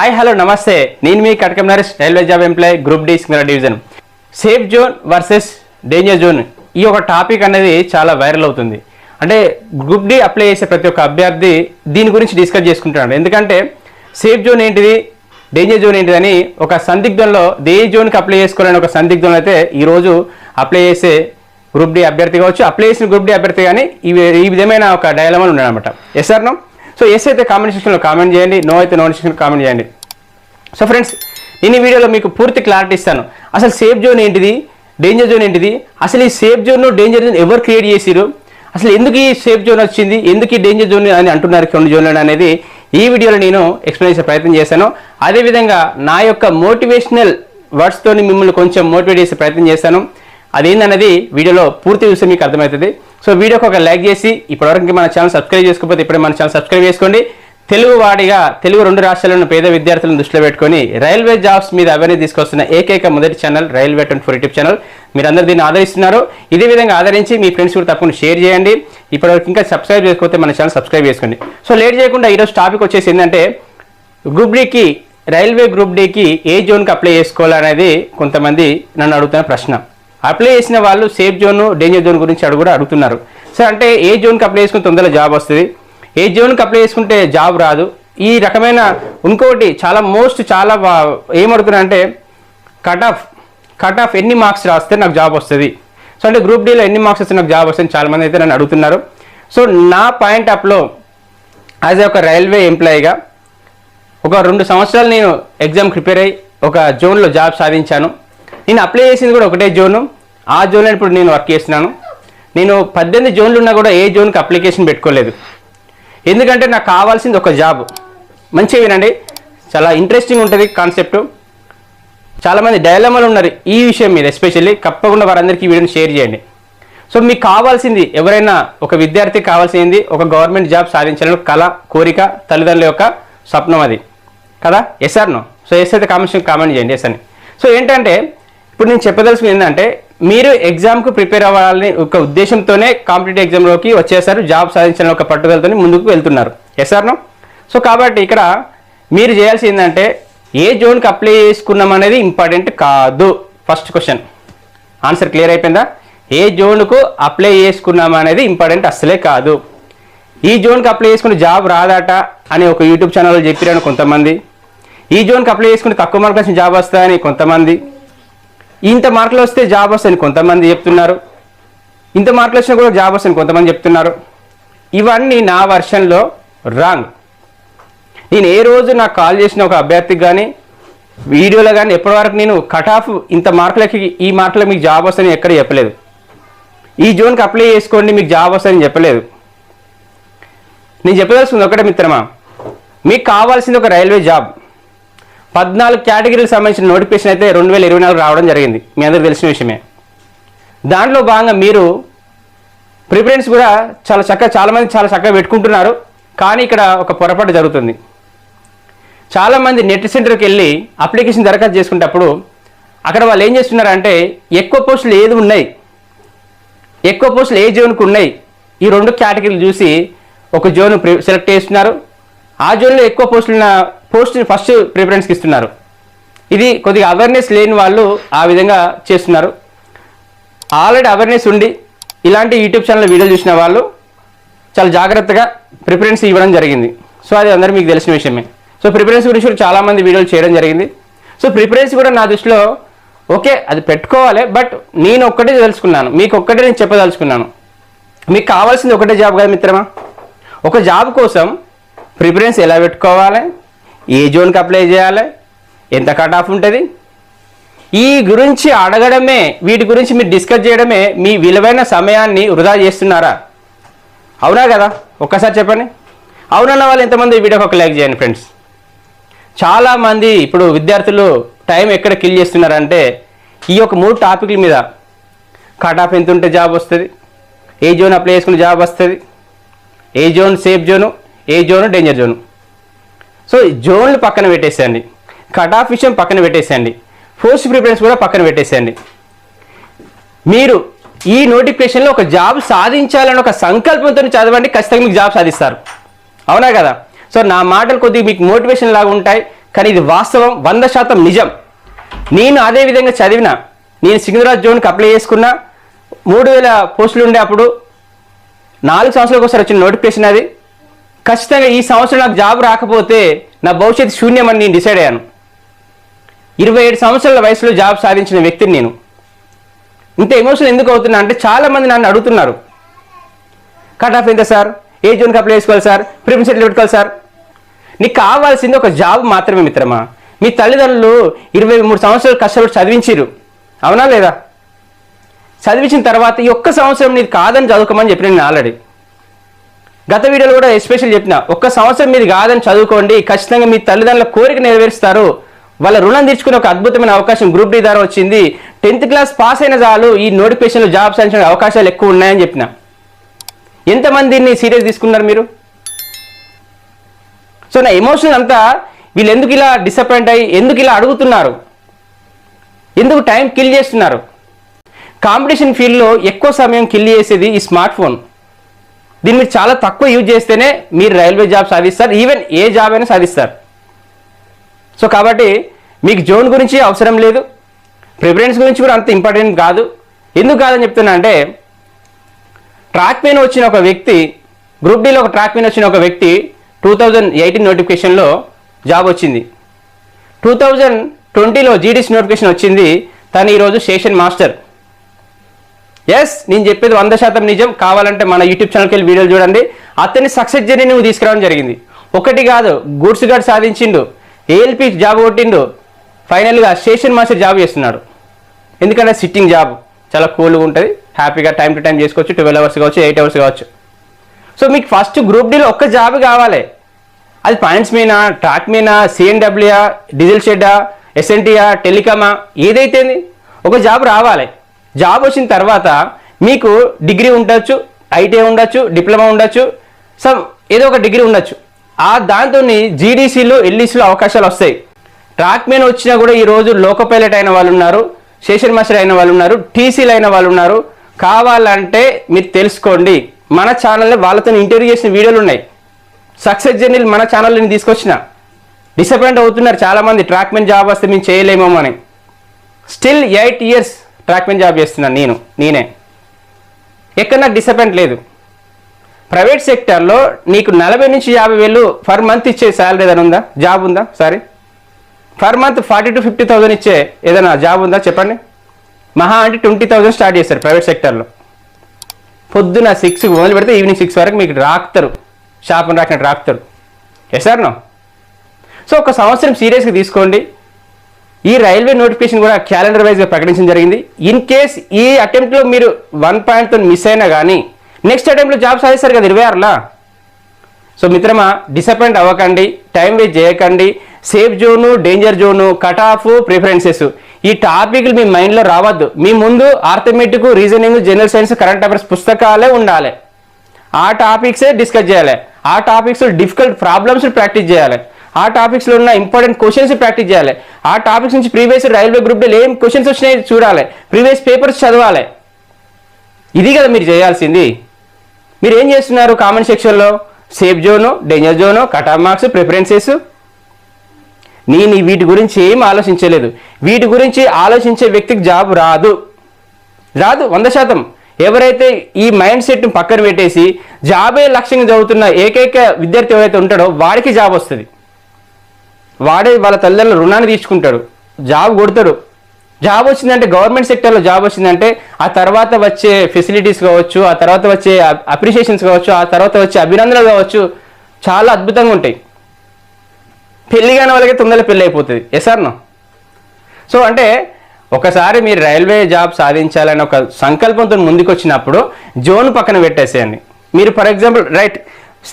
Hi hello నమస్తే. నేను మీ Katakam Naresh railway job employee group D singer division safe zone versus danger zone ఈ ఒక topic అనేది చాలా వైరల్ అవుతుంది. అంటే గ్రూప్ డి అప్లై చేసే ప్రతి ఒక్క అభ్యర్థి దీని గురించి డిస్కస్ చేసుకుంటున్నాడు. ఎందుకంటే సేఫ్ జోన్ ఏంటిది డేంజర్ జోన్ ఏంటిదని ఒక సందిగ్ధంలో దే జోన్కి అప్లై చేసుకోవాలని ఒక సందిగ్ధంలో అయితే ఈరోజు అప్లై చేసే గ్రూప్ డి అభ్యర్థి కావచ్చు. అప్లై చేసిన గ్రూప్ డి అభ్యర్థి కానీ ఈ విధమైన ఒక డైలమాలు ఉన్నాయన్నమాట. ఎస్ సార్ సో ఎస్ అయితే కామెంట్ సెక్షన్లో కామెంట్ చేయండి నో అయితే నో సెక్షన్లో కామెంట్ చేయండి. సో ఫ్రెండ్స్ నేను ఈ వీడియోలో మీకు పూర్తి క్లారిటీ ఇస్తాను. అసలు సేఫ్ జోన్ ఏంటిది? డేంజర్ జోన్ ఏంటిది? అసలు ఈ సేఫ్ జోన్ డేంజర్ జోన్ ఎవరు క్రియేట్ చేసిరు అసలు ఎందుకు ఈ సేఫ్ జోన్ వచ్చింది? ఎందుకు ఈ డేంజర్ జోన్ అని అంటున్నారు కొన్ని జోన్లు అనేది ఈ వీడియోలో నేను ఎక్స్ప్లెయిన్ చేసే ప్రయత్నం చేశాను. అదేవిధంగా నా యొక్క మోటివేషనల్ వర్డ్స్తోని మిమ్మల్ని కొంచెం మోటివేట్ చేసే ప్రయత్నం చేశాను. అదేందనేది వీడియోలో పూర్తి చూస్తే మీకు అర్థమవుతుంది. సో వీడియోకి ఒక లైక్ చేసి ఇప్పటివరకు మన ఛానల్ సబ్స్క్రైబ్ చేసుకోకపోతే ఇప్పుడే మన ఛానల్ సబ్స్క్రైబ్ చేసుకోండి. తెలుగు వాడిగా తెలుగు రెండు రాష్ట్రాలను పేద విద్యార్థులను దృష్టిలో పెట్టుకొని రైల్వే జాబ్స్ మీద అవేర్నెస్ తీసుకొస్తున్న ఏకైక మొదటి channel railway twenty four YouTube channel. మీరు దీన్ని ఆదరిస్తున్నారు. ఇదే విధంగా ఆదరించి మీ ఫ్రెండ్స్ కూడా తప్పకుండా షేర్ చేయండి. ఇప్పటివరకు ఇంకా సబ్స్క్రైబ్ చేసుకోకపోతే మన ఛానల్ సబ్స్క్రైబ్ చేసుకోండి. సో లేట్ చేయకుండా ఈరోజు టాపిక్ వచ్చేసి ఏంటంటే గ్రూప్ డీకి రైల్వే గ్రూప్ డీకి ఏ జోన్కి అప్లై చేసుకోవాలనేది కొంతమంది నన్ను అడుగుతున్న ప్రశ్న. అప్లై చేసిన వాళ్ళు సేఫ్ జోన్ డేంజర్ జోన్ గురించి అడుగు కూడా అడుగుతున్నారు. సార్ అంటే ఏ జోన్కి అప్లై చేసుకుని తొందరగా జాబ్ వస్తుంది? ఏ జోన్కి అప్లై చేసుకుంటే జాబ్ రాదు? ఈ రకమైన ఇంకొకటి చాలా మోస్ట్ చాలా వా- అంటే కట్ ఆఫ్ కట్ ఆఫ్ ఎన్ని మార్క్స్ రాస్తే నాకు జాబ్ వస్తుంది. సో అంటే గ్రూప్ డీలో ఎన్ని మార్క్స్ వస్తే నాకు జాబ్ వస్తుంది చాలా మంది అయితే నన్ను అడుగుతున్నారు. సో నా పాయింట్ ఆఫ్లో యాజ్ ఒక రైల్వే ఎంప్లాయీగా ఒక రెండు సంవత్సరాలు నేను ఎగ్జామ్ ప్రిపేర్ అయ్యి ఒక జోన్లో జాబ్ సాధించాను. నేను అప్లై చేసింది కూడా ఒకటే జోను. ఆ జోన్లో ఇప్పుడు నేను వర్క్ చేస్తున్నాను. నేను పద్దెనిమిది జోన్లు ఉన్నా కూడా ఏ జోన్కి అప్లికేషన్ పెట్టుకోలేదు. ఎందుకంటే నాకు కావాల్సింది ఒక జాబ్ మంచిగా వినండి. చాలా ఇంట్రెస్టింగ్ ఉంటుంది కాన్సెప్ట్ చాలామంది డైలమాలు ఉన్నారు ఈ విషయం మీద ఎస్పెషల్లీ తప్పకుండా వారందరికీ ఈ వీడియోని షేర్ చేయండి. సో మీకు కావాల్సింది ఎవరైనా ఒక విద్యార్థికి కావాల్సింది ఒక గవర్నమెంట్ జాబ్ సాధించాలని కళ కోరిక తల్లిదండ్రుల యొక్క స్వప్నం అది. కదా? ఎస్ సో ఎస్ అయితే కామెంట్ కామెంట్ చేయండి ఎస్ అని. సో ఏంటంటే ఇప్పుడు నేను చెప్పదలుచుకుని ఏంటంటే మీరు ఎగ్జామ్కు ప్రిపేర్ అవ్వాలని ఒక ఉద్దేశంతోనే కాంపిటేటివ్ ఎగ్జామ్లోకి వచ్చేసారు జాబ్ సాధించిన ఒక పట్టుదలతో ముందుకు వెళ్తున్నారు. ఎస్ఆర్నో సో కాబట్టి ఇక్కడ మీరు చేయాల్సి ఏంటంటే ఏ జోన్కి అప్లై చేసుకున్నాం అనేది ఇంపార్టెంట్ కాదు. ఫస్ట్ క్వశ్చన్ ఆన్సర్ క్లియర్ అయిపోయిందా? ఏ జోన్కు అప్లై చేసుకున్నాం అనేది ఇంపార్టెంట్ అస్సలే కాదు. ఈ జోన్కి అప్లై చేసుకుని జాబ్ రాదట అని ఒక యూట్యూబ్ ఛానల్లో చెప్పిరని కొంతమంది. ఈ జోన్కి అప్లై చేసుకుని తక్కువ మార్కులు వచ్చిన జాబ్ వస్తాయని కొంతమంది. ఇంత మార్కులు వస్తే జాబ్ వస్తుంది కొంతమంది చెప్తున్నారు. ఇంత మార్కులు వచ్చినా కూడా జాబ్ వస్తుంది కొంతమంది చెప్తున్నారు. ఇవన్నీ నా వర్షన్లో రాంగ్. నేను ఏ రోజు నాకు కాల్ చేసిన ఒక అభ్యర్థికి కానీ వీడియోలో కానీ ఎప్పటివరకు నేను కట్ ఆఫ్ ఇంత మార్కులకి ఈ మార్కులకు మీకు జాబ్ వస్తుందని ఎక్కడ చెప్పలేదు. ఈ జోన్కి అప్లై చేసుకోండి మీకు జాబ్ వస్తుందని చెప్పలేదు. నేను చెప్పదలుచుకుంది ఒకటే మిత్రమా మీకు కావాల్సింది ఒక రైల్వే జాబ్. పద్నాలుగు కేటగిరీలకు సంబంధించిన నోటిఫికేషన్ అయితే రెండు వేల ఇరవై నాలుగు రావడం జరిగింది. మీ అందరికి తెలిసిన విషయమే. దాంట్లో భాగంగా మీరు ప్రిఫరెన్స్ కూడా చాలా చక్కగా చాలామంది చాలా చక్కగా పెట్టుకుంటున్నారు. కానీ ఇక్కడ ఒక పొరపాటు జరుగుతుంది. చాలామంది నెట్ సెంటర్కి వెళ్ళి అప్లికేషన్ దరఖాస్తు చేసుకునేటప్పుడు అక్కడ వాళ్ళు ఏం చేస్తున్నారంటే ఎక్కువ పోస్టులు ఏది ఉన్నాయి? ఎక్కువ పోస్టులు ఏ జోన్కి ఉన్నాయి? ఈ రెండు కేటగిరీలు చూసి ఒక జోన్ సెలెక్ట్ చేస్తున్నారు. ఆ జోన్లో ఎక్కువ పోస్టులు ఉన్న పోస్ట్ని ఫస్ట్ ప్రిఫరెన్స్కి ఇస్తున్నారు. ఇది కొద్దిగా అవేర్నెస్ లేని వాళ్ళు ఆ విధంగా చేస్తున్నారు. ఆల్రెడీ అవేర్నెస్ ఉండి ఇలాంటి యూట్యూబ్ ఛానల్ వీడియోలు చూసిన వాళ్ళు చాలా జాగ్రత్తగా ప్రిఫరెన్స్ ఇవ్వడం జరిగింది. సో అది అందరూ మీకు తెలిసిన విషయమే. సో ప్రిఫరెన్స్ గురించి కూడా చాలామంది వీడియోలు చేయడం జరిగింది. సో ప్రిఫరెన్స్ కూడా నా దృష్టిలో ఓకే అది పెట్టుకోవాలి బట్ నేను ఒక్కటే తెలుసుకున్నాను. మీకు ఒక్కటే నేను చెప్పదలుచుకున్నాను. మీకు కావాల్సింది ఒకటే జాబ్ కదా మిత్రమా? ఒక జాబ్ కోసం ప్రిఫరెన్స్ ఎలా పెట్టుకోవాలి? ఏ జోన్కి అప్లై చేయాలి? ఎంత కట్ ఆఫ్ ఉంటుంది? ఈ గురించి అడగడమే వీటి గురించి మీరు డిస్కస్ చేయడమే మీ విలువైన సమయాన్ని వృధా చేస్తున్నారా? అవునా కదా? ఒక్కసారి చెప్పండి. అవునన్న వాళ్ళు ఎంతమంది ఈ వీడియోకి ఒక లైక్ చేయండి ఫ్రెండ్స్ చాలామంది ఇప్పుడు విద్యార్థులు టైం ఎక్కడ కిల్ చేస్తున్నారంటే ఈ యొక్క మూడు టాపిక్ల మీద. కట్ ఆఫ్ ఎంత ఉంటే జాబ్ వస్తుంది? ఏ జోన్ అప్లై చేసుకుని జాబ్ వస్తుంది? ఏ జోన్ సేఫ్ జోను ఏ జోను డేంజర్ జోను సో జోన్లు పక్కన పెట్టేసేయండి. కట్ ఆఫ్ విషయం పక్కన పెట్టేసేయండి. పోస్ట్ ప్రిఫరెన్స్ కూడా పక్కన పెట్టేసేయండి. మీరు ఈ నోటిఫికేషన్లో ఒక జాబ్ సాధించాలని ఒక సంకల్పంతో చదవండి ఖచ్చితంగా మీకు జాబ్ సాధిస్తారు. అవునా కదా? సో నా మాటలు కొద్దిగా మీకు మోటివేషన్ లాగా ఉంటాయి కానీ ఇది వాస్తవం వంద శాతం నిజం. నేను అదే విధంగా చదివిన నేను సికింద్రాబాద్ జోన్కి అప్లై చేసుకున్నా మూడు వేల పోస్టులు ఉండే అప్పుడు నాలుగు సంవత్సరాలకు ఒకసారి వచ్చిన నోటిఫికేషన్ అది. ఖచ్చితంగా ఈ సంవత్సరం నాకు జాబ్ రాకపోతే నా భవిష్యత్తు శూన్యమని నేను డిసైడ్ అయ్యాను. ఇరవై ఏడు సంవత్సరాల వయసులో జాబ్ సాధించిన వ్యక్తిని నేను. ఇంత ఎమోషన్ ఎందుకు అవుతున్నా అంటే చాలామంది నన్ను అడుగుతున్నారు. కట్ ఆఫ్ ఎంత సార్? ఏ జోన్కి అప్లై చేసుకోవాలి సార్? ప్రిఫరెన్స్ ఎట్లా పెట్టుకోవాలి సార్? నీకు కావాల్సింది ఒక జాబ్ మాత్రమే మిత్రమా. మీ తల్లిదండ్రులు ఇరవై మూడు సంవత్సరాలు కష్టపడి చదివించారు అవునా లేదా? చదివించిన తర్వాత ఈ ఒక్క సంవత్సరం నీకు కాదని చదువుకోమని చెప్పిన నేను ఆల్రెడీ గత వీడియోలో కూడా ఎస్పెషల్ చెప్పిన ఒక్క సంవత్సరం మీది కాదని చదువుకోండి ఖచ్చితంగా మీ తల్లిదండ్రుల కోరిక నెరవేరుస్తారు. వాళ్ళ రుణం తీర్చుకునే ఒక అద్భుతమైన అవకాశం గ్రూప్ డి ద్వారా వచ్చింది. టెన్త్ క్లాస్ పాస్ అయిన చాలు ఈ నోటిఫికేషన్లో జాబ్ సాధించిన అవకాశాలు ఎక్కువ ఉన్నాయని చెప్పిన. ఎంతమంది దీన్ని సీరియస్ తీసుకున్నారు మీరు? సో నా ఎమోషన్ అంతా వీళ్ళు ఎందుకు ఇలా డిసప్పాయింట్ అయ్యి ఎందుకు ఇలా అడుగుతున్నారు? ఎందుకు టైం కిల్ చేస్తున్నారు? కాంపిటీషన్ ఫీల్డ్లో ఎక్కువ సమయం కిల్ చేసేది ఈ స్మార్ట్ ఫోన్. దీన్ని మీరు చాలా తక్కువ యూజ్ చేస్తేనే మీరు రైల్వే జాబ్ సాధిస్తారు ఈవెన్ ఏ జాబ్ అయినా సాధిస్తారు. సో కాబట్టి మీకు జోన్ గురించి అవసరం లేదు. ప్రిఫరెన్స్ గురించి కూడా అంత ఇంపార్టెంట్ కాదు. ఎందుకు కాదని చెప్తున్నా అంటే ట్రాక్ పైన వచ్చిన ఒక వ్యక్తి గ్రూప్ డీలో ఒక ట్రాక్ పైన వచ్చిన ఒక వ్యక్తి టూ థౌజండ్ ఎయిటీన్ నోటిఫికేషన్లో జాబ్ వచ్చింది. టూ థౌజండ్ ట్వంటీలో జీడీసీ నోటిఫికేషన్ వచ్చింది. తను ఈరోజు స్టేషన్ మాస్టర్ ఎస్ నేను చెప్పేది వంద శాతం నిజం. కావాలంటే మన యూట్యూబ్ ఛానల్కి వెళ్ళి వీడియోలు చూడండి. అతని సక్సెస్ జర్నీ నువ్వు తీసుకురావడం జరిగింది. ఒకటి కాదు గూడ్స్ గార్డ్ సాధించిండు. ఏఎల్పి జాబ్ కొట్టిండు. ఫైనల్గా స్టేషన్ మాస్టర్ జాబ్ చేస్తున్నాడు. ఎందుకంటే సిట్టింగ్ జాబ్ చాలా కూల్గా ఉంటుంది. హ్యాపీగా టైం టు టైం చేసుకోవచ్చు. ట్వెల్వ్ అవర్స్ కావచ్చు ఎయిట్ అవర్స్ కావచ్చు. సో మీకు ఫస్ట్ గ్రూప్ డీలో ఒక్క జాబ్ కావాలి. అది పాయింట్స్ మీనా ట్రాక్ మీనా సిఎన్డబ్ల్యూఆ డీజిల్ షెడ్డా ఎస్ఎన్టీఆ టెలికామా ఏదైతే ఒక జాబ్ రావాలి. జాబ్ వచ్చిన తర్వాత మీకు డిగ్రీ ఉండొచ్చు ఐటీఐ ఉండొచ్చు డిప్లొమా ఉండొచ్చు సమ్ ఏదో ఒక డిగ్రీ ఉండొచ్చు. ఆ దాంతో జీడీసీలో ఎల్ఈసీలో అవకాశాలు వస్తాయి. ట్రాక్ మెన్ వచ్చినా కూడా ఈ రోజు లోకో పైలట్ అయిన వాళ్ళు ఉన్నారు స్టేషన్ మాస్టర్ అయిన వాళ్ళు ఉన్నారు టీసీలు అయిన వాళ్ళు ఉన్నారు. కావాలంటే మీరు తెలుసుకోండి. మన ఛానల్లో వాళ్ళతో ఇంటర్వ్యూ చేసిన వీడియోలు ఉన్నాయి. సక్సెస్ జర్నీలు మన ఛానల్లో నేను తీసుకొచ్చిన. డిసప్పాయింట్ అవుతున్నారు చాలామంది. ట్రాక్మెన్ జాబ్ వస్తే మేము చేయలేమో అని still eight years trackmen job చేస్తున్నాను నేను నేనే. ఎక్కడ నాకు డిసప్పాయింట్ లేదు ప్రైవేట్ సెక్టర్లో నీకు నలభై నుంచి యాభై వేలు పర్ మంత్ ఇచ్చే శాలరీ ఏదైనా ఉందా? జాబ్ ఉందా? Sorry per month forty to fifty thousand ఇచ్చే ఏదైనా జాబ్ ఉందా? చెప్పండి. మహా అంటే ట్వంటీ థౌసండ్ స్టార్ట్ చేస్తారు ప్రైవేట్ సెక్టర్లో పొద్దున సిక్స్ మొదలు పెడితే ఈవినింగ్ సిక్స్ వరకు మీకు రాకుతారు. షాప్ని రాకినట్టు రాకుతారు. ఎస్ సార్ నో సో ఒక సంవత్సరం సీరియస్గా తీసుకోండి. ఈ రైల్వే నోటిఫికేషన్ కూడా క్యాలెండర్ వైజ్గా ప్రకటించడం జరిగింది. ఇన్ కేస్ ఈ అటెంప్ట్లో మీరు వన్ పాయింట్తో మిస్ అయినా కానీ నెక్స్ట్ అటెంప్ట్లో జాబ్ సాధిస్తారు కదా ఇరవై ఆరులా? సో మిత్రమా డిసప్పాయింట్ అవ్వకండి టైం వేస్ట్ చేయకండి safe zone danger zone cut off preferences. ఈ టాపిక్లు మీ మైండ్లో రావద్దు. మీ ముందు arithmetic reasoning general science current affairs పుస్తకాలే ఉండాలి. ఆ టాపిక్సే డిస్కస్ చేయాలి. ఆ టాపిక్స్ డిఫికల్ట్ ప్రాబ్లమ్స్ ప్రాక్టీస్ చేయాలి. ఆ టాపిక్స్లో ఉన్న ఇంపార్టెంట్ క్వశ్చన్స్ ప్రాక్టీస్ చేయాలి. ఆ టాపిక్స్ నుంచి ప్రీవియస్ రైల్వే గ్రూప్లో ఏం క్వశ్చన్స్ వచ్చినాయి చూడాలి. ప్రీవియస్ పేపర్స్ చదవాలి. ఇది కదా మీరు చేయాల్సింది. మీరు ఏం చేస్తున్నారు కామెంట్ సెక్షన్లో safe zone danger zone cutoff marks preferences నేను వీటి గురించి ఏం ఆలోచించలేదు. వీటి గురించి ఆలోచించే వ్యక్తికి జాబ్ రాదు. రాదు వంద శాతం. ఎవరైతే ఈ మైండ్ సెట్ను పక్కన పెట్టేసి జాబే లక్ష్యంగా చదువుతున్న ఏకైక విద్యార్థి ఎవరైతే ఉంటాడో వాడికి జాబ్ వస్తుంది. వాడే వాళ్ళ తల్లిదండ్రుల రుణాన్ని తీసుకుంటాడు జాబ్ కొడతాడు. జాబ్ వచ్చిందంటే గవర్నమెంట్ సెక్టర్లో జాబ్ వచ్చిందంటే ఆ తర్వాత వచ్చే ఫెసిలిటీస్ కావచ్చు ఆ తర్వాత వచ్చే అప్రిషియేషన్స్ కావచ్చు ఆ తర్వాత వచ్చే అభినందనలు కావచ్చు చాలా అద్భుతంగా ఉంటాయి. పెళ్ళి కాని వాళ్ళకి తొందరగా పెళ్ళి అయిపోతుంది. ఎస్ సో అంటే ఒకసారి మీరు రైల్వే జాబ్ సాధించాలని ఒక సంకల్పంతో ముందుకొచ్చినప్పుడు జోన్ పక్కన పెట్టేసేయండి. మీరు ఫర్ ఎగ్జాంపుల్ రైట్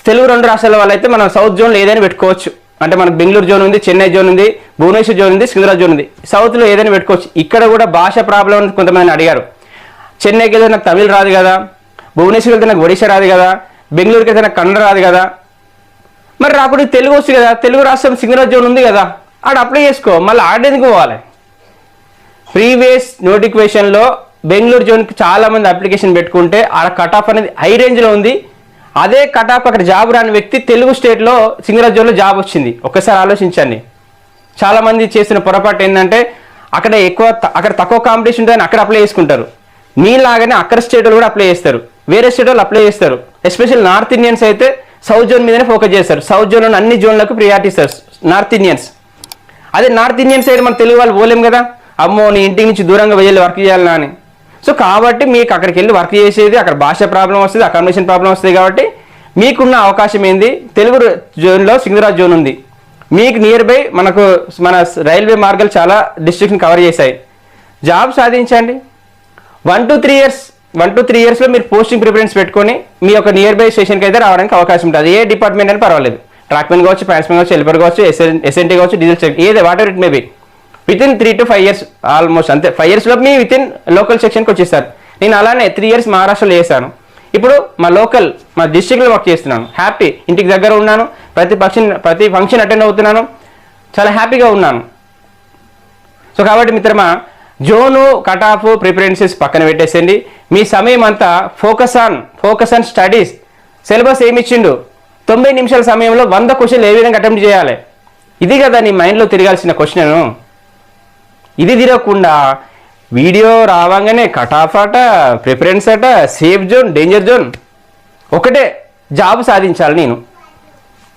తెలుగు రెండు రాష్ట్రాల వాళ్ళైతే మనం సౌత్ జోన్లో ఏదైనా పెట్టుకోవచ్చు. అంటే మనకు బెంగళూరు జోన్ ఉంది చెన్నై జోన్ ఉంది భువనేశ్వర్ జోన్ ఉంది సికింద్రాబాద్ జోన్ ఉంది. సౌత్లో ఏదైనా పెట్టుకోవచ్చు. ఇక్కడ కూడా భాష ప్రాబ్లం అని కొంతమంది అడిగారు. చెన్నైకి వెళ్తే నాకు తమిళ్ రాదు కదా భువనేశ్వర్కి వెళ్తే నాకు ఒడిశా రాదు కదా బెంగళూరుకి వెళ్తే నాకు కన్నడ రాదు కదా. మరి రాకుండా తెలుగు వస్తుంది కదా తెలుగు రాష్ట్రం సికింద్రాబాద్ జోన్ ఉంది కదా ఆడ అప్లై చేసుకో మళ్ళీ ఆడేందుకు పోవాలి? ప్రీవియస్ నోటిఫికేషన్లో బెంగళూరు జోన్కి చాలామంది అప్లికేషన్ పెట్టుకుంటే ఆడ కట్ ఆఫ్ అనేది హై రేంజ్లో ఉంది. అదే కటాప్ అక్కడ జాబ్ రాని వ్యక్తి తెలుగు స్టేట్లో సింగరాజోలో జాబ్ వచ్చింది. ఒకసారి ఆలోచించండి. చాలామంది చేసిన పొరపాటు ఏంటంటే అక్కడ ఎక్కువ అక్కడ తక్కువ కాంపిటీషన్ ఉంటుందని అక్కడ అప్లై చేసుకుంటారు. మీలాగానే అక్కడ స్టేట్ వాళ్ళు కూడా అప్లై చేస్తారు. వేరే స్టేట్ వాళ్ళు అప్లై చేస్తారు. ఎస్పెషల్ నార్త్ ఇండియన్స్ అయితే సౌత్ జోన్ మీదనే ఫోకస్ చేస్తారు. సౌత్ జోన్ అన్ని జోన్లకు ప్రియారిటీ ఇస్తారు. నార్త్ ఇండియన్స్ అదే నార్త్ ఇండియన్ సైడ్ మన తెలుగు వాళ్ళు పోలేం కదా? అమ్మో నీ ఇంటి నుంచి దూరంగా వెళ్ళి వర్క్ చేయాలని సో కాబట్టి మీకు అక్కడికి వెళ్ళి వర్క్ చేసేది అక్కడ భాష ప్రాబ్లం వస్తుంది అకామిడేషన్ ప్రాబ్లం వస్తుంది కాబట్టి మీకున్న అవకాశం ఏంది? తెలుగు జోన్లో సింగరాజ్ జోన్ ఉంది. మీకు నియర్ బై మనకు మన రైల్వే మార్గాలు చాలా డిస్ట్రిక్ట్ని కవర్ చేశాయి. జాబ్ సాధించండి. One to three years one to three ఇయర్స్లో మీరు పోస్టింగ్ ప్రిఫరెన్స్ పెట్టుకొని మీ యొక్క నియర్ బై స్టేషన్కి అయితే రావడానికి అవకాశం ఉంటుంది. ఏ డిపార్ట్మెంట్ అని పర్వాలేదు. ట్రాక్మెన్ కావచ్చు ప్యాన్స్మెన్ కావచ్చు హెల్పర్ కావచ్చు ఎస్ఎన్ ఎస్ఎన్టీ కావచ్చు డీజిల్ చెక్ ఏది whatever it may be within three to five years almost అంతే. ఫైవ్ ఇయర్స్లో మీ విత్ ఇన్ లోకల్ సెక్షన్కి వచ్చేస్తారు నేను అలానే త్రీ ఇయర్స్ మహారాష్ట్రలో చేశాను. ఇప్పుడు మా లోకల్ మా డిస్ట్రిక్ట్లో వర్క్ చేస్తున్నాను. హ్యాపీ ఇంటికి దగ్గర ఉన్నాను. ప్రతి ఫంక్షన్ ప్రతి ఫంక్షన్ అటెండ్ అవుతున్నాను. చాలా హ్యాపీగా ఉన్నాను. సో కాబట్టి మిత్రమా జోను కట్ ఆఫ్ ప్రిఫరెన్సెస్ పక్కన పెట్టేసండి మీ సమయం అంతా focus on focus on studies syllabus ఏమి ఇచ్చిండు? తొంభై నిమిషాల సమయంలో వంద క్వశ్చన్లు ఏ విధంగా అటెంప్ట్ చేయాలి? ఇది కదా నీ మైండ్లో తిరగాల్సిన క్వశ్చన్ ఇది తిరగకుండా వీడియో రావంగానే కట్ ఆఫ్ అట ప్రిఫరెన్స్ అట సేఫ్ జోన్ డేంజర్ జోన్ ఒకటే జాబ్ సాధించాలి నేను.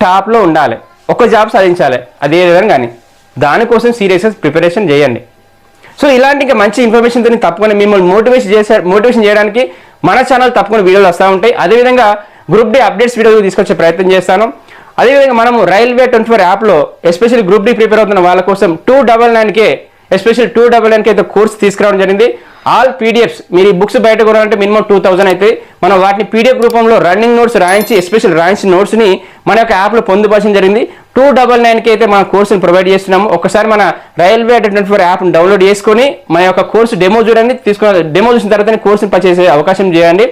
టాప్లో ఉండాలి. ఒక జాబ్ సాధించాలి. అదే విధంగా కానీ దానికోసం సీరియస్గా ప్రిపరేషన్ చేయండి. సో ఇలాంటి ఇంకా మంచి ఇన్ఫర్మేషన్తో తప్పకుండా మిమ్మల్ని మోటివేషన్ చేసే మోటివేషన్ చేయడానికి మన ఛానల్ తప్పకుండా వీడియోలు వస్తూ ఉంటాయి. అదేవిధంగా గ్రూప్ డి అప్డేట్స్ వీడియోలు తీసుకొచ్చే ప్రయత్నం చేస్తాను. అదేవిధంగా మనము రైల్వే ట్వంటీ ఫోర్ యాప్లో ఎస్పెషల్లీ గ్రూప్ డి ప్రిపేర్ అవుతున్న వాళ్ళ కోసం టూ డబల్ నైన్కే ఎస్పెషల్ టూ డబల్ నైన్కి అయితే కోర్స్ తీసుకురావడం జరిగింది. ఆల్ పీడిఎఫ్స్ మీరు ఈ బుక్స్ బయట కొనాలంటే మినిమం టూ థౌసండ్ అయితే. మనం వాటిని పీడిఎఫ్ రూపంలో రన్నింగ్ నోట్స్ రాయించి ఎస్పెషల్ రాయించిన నోట్స్ని మన యొక్క యాప్లో పొందుపరచడం జరిగింది. టూ డబల్ నైన్కి అయితే మన కోర్సుని ప్రొవైడ్ చేస్తున్నాము. ఒకసారి మన రైల్వే ట్వంటీ ఫోర్ యాప్ను డౌన్లోడ్ చేసుకొని మన యొక్క కోర్సు డెమో చూడండి. తీసుకున్న డెమో చూసిన తర్వాత కోర్సుని పర్చేసే అవకాశం చేయండి.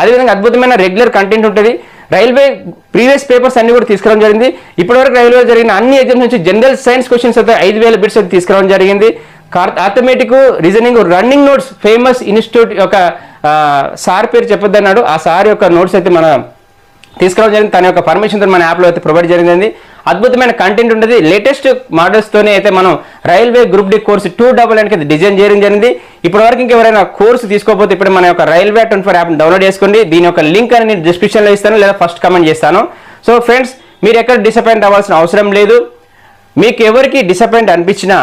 అదేవిధంగా అద్భుతమైన రెగ్యులర్ కంటెంట్ ఉంటుంది. రైల్వే ప్రీవియస్ పేపర్స్ అన్ని కూడా తీసుకురావడం జరిగింది. ఇప్పటివరకు రైల్వే జరిగిన అన్ని ఎగ్జామ్స్ నుంచి జనరల్ సైన్స్ క్వశ్చన్స్ అయితే ఐదు వేల బిట్స్ అయితే తీసుకురావడం జరిగింది. Arithmetic reasoning running notes famous institute యొక్క సార్ పేరు చెప్పొద్దన్నాడు. ఆ సార్ యొక్క నోట్స్ అయితే మన తీసుకురావడం జరిగింది. తన యొక్క పర్మిషన్తో మన యాప్లో అయితే ప్రొవైడ్ జరిగింది. అద్భుతమైన కంటెంట్ ఉంటుంది లేటెస్ట్ మోడల్స్తోనే అయితే మనం railway group D course two double ఎన్కి design చేయడం జరిగింది. ఇప్పటి వరకు ఇంకెవరైనా కోర్సు తీసుకోకపోతే ఇప్పుడు మన యొక్క రైల్వే ట్వంటీ ఫోర్ యాప్ని డౌన్లోడ్ చేసుకోండి. దీని యొక్క లింక్ అని నేను డిస్క్రిప్షన్లో ఇస్తాను లేదా ఫస్ట్ కమెంట్ చేస్తాను. సో ఫ్రెండ్స్ మీరు ఎక్కడ డిసప్పాయింట్ అవ్వాల్సిన అవసరం లేదు. మీకు ఎవరికి డిసప్పాయింట్ అనిపించినా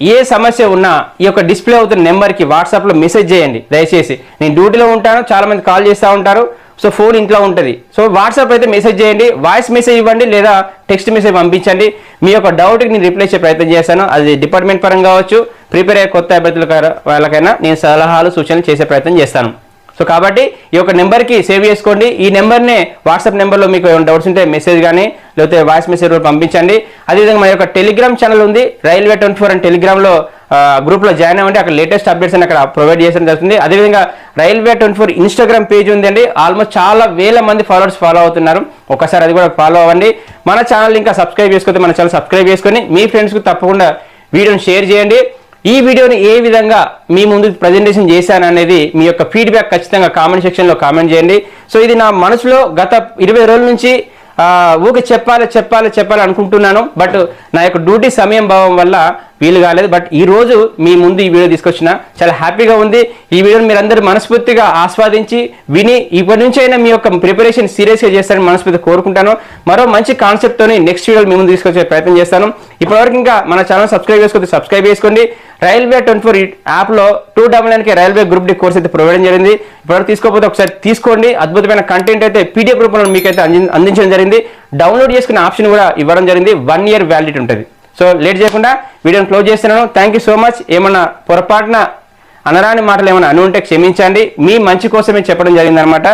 ఏ సమస్య ఉన్నా ఈ యొక్క డిస్ప్లే అవుతున్న నెంబర్కి వాట్సాప్లో మెసేజ్ చేయండి. దయచేసి. నేను డ్యూటీలో ఉంటాను చాలామంది కాల్ చేస్తూ ఉంటారు. సో ఫోన్ ఇంట్లో ఉంటుంది. సో వాట్సాప్ అయితే మెసేజ్ చేయండి వాయిస్ మెసేజ్ ఇవ్వండి లేదా టెక్స్ట్ మెసేజ్ పంపించండి. మీ యొక్క డౌట్కి నేను రిప్లై చేసే ప్రయత్నం చేస్తాను. అది డిపార్ట్మెంట్ పరంగా కావచ్చు ప్రిపేర్ అయ్యే కొత్త అభ్యర్థుల వాళ్ళకైనా నేను సలహాలు సూచనలు చేసే ప్రయత్నం చేస్తాను. సో కాబట్టి ఈ యొక్క నెంబర్కి సేవ్ చేసుకోండి. ఈ నెంబర్నే వాట్సాప్ నెంబర్లో మీకు ఏమైనా డౌట్స్ ఉంటే మెసేజ్ కానీ లేకపోతే వాయిస్ మెసేజ్ కూడా పంపించండి. అదేవిధంగా మన యొక్క టెలిగ్రామ్ ఛానల్ ఉంది. రైల్వే ట్వంటీ ఫోర్ అండ్ టెలిగ్రామ్లో గ్రూప్లో జాయిన్ అవ్వండి. అక్కడ లేటెస్ట్ అప్డేట్స్ అని అక్కడ ప్రొవైడ్ చేయడం జరుగుతుంది. అదేవిధంగా railway twenty four Instagram page ఉందండి. ఆల్మోస్ట్ చాలా వేల మంది ఫాలోవర్స్ ఫాలో అవుతున్నారు. ఒకసారి అది కూడా ఫాలో అవ్వండి. మన ఛానల్ ఇంకా సబ్స్క్రైబ్ చేసుకుంటే మన ఛానల్ సబ్స్క్రైబ్ చేసుకొని మీ ఫ్రెండ్స్కి తప్పకుండా వీడియోని షేర్ చేయండి. ఈ వీడియోని ఏ విధంగా మీ ముందు ప్రజెంటేషన్ చేశాను అనేది మీ యొక్క ఫీడ్బ్యాక్ ఖచ్చితంగా కామెంట్ సెక్షన్లో కామెంట్ చేయండి. సో ఇది నా మనసులో గత ఇరవై రోజుల నుంచి ఆ, ఊకే చెప్పాలి చెప్పాలి చెప్పాలి అనుకుంటున్నాను. బట్ నా యొక్క డ్యూటీ సమయం భావం వల్ల వీలు కాలేదు. బట్ ఈ రోజు మీ ముందు ఈ వీడియో తీసుకొచ్చిన చాలా హ్యాపీగా ఉంది. ఈ వీడియోని మీరందరూ మనస్ఫూర్తిగా ఆస్వాదించి విని ఇప్పటి నుంచి అయినా మీ యొక్క ప్రిపరేషన్ సీరియస్గా చేస్తారని మనస్ఫూర్తిగా కోరుకుంటాను. మరో మంచి కాన్సెప్ట్తోని నెక్స్ట్ వీడియో మీ ముందు తీసుకొచ్చే ప్రయత్నం చేస్తాను. ఇప్పటివరకు ఇంకా మన ఛానల్ సబ్స్క్రైబ్ చేసుకోండి సబ్స్క్రైబ్ చేసుకోండి. రైల్వే ట్వంటీ ఫోర్ యాప్లో టూ డబల్ నైన్కి రైల్వే గ్రూప్ డి కోర్స్ అయితే ప్రొవైడ్ జరిగింది. ఇప్పటివరకు తీసుకోకపోతే ఒకసారి తీసుకోండి. అద్భుతమైన కంటెంట్ అయితే పీడిఎఫ్ రూపంలో మీకు అయితే అంది- అందించడం జరిగింది. డౌన్లోడ్ చేసుకునే ఆప్షన్ కూడా ఇవ్వడం జరిగింది. వన్ ఇయర్ వ్యాలిడిటీ ఉంటుంది. సో లేట్ చేయకుండా వీడియోని క్లోజ్ చేస్తున్నాను. థ్యాంక్ యూ సో మచ్ ఏమన్నా పొరపాటున అనరాని మాటలు ఏమైనా అను ఉంటే క్షమించండి. మీ మంచి కోసమే చెప్పడం జరిగిందనమాట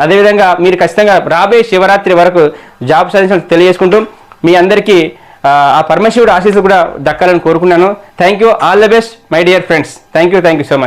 అదేవిధంగా మీరు ఖచ్చితంగా రాబోయే శివరాత్రి వరకు జాబ్ సజెషన్ తెలియజేసుకుంటూ మీ అందరికీ ఆ, పరమశివుడు ఆశీస్సులు కూడా దక్కాలని కోరుకున్నాను. Thank you all the best my dear friends thank you thank you so much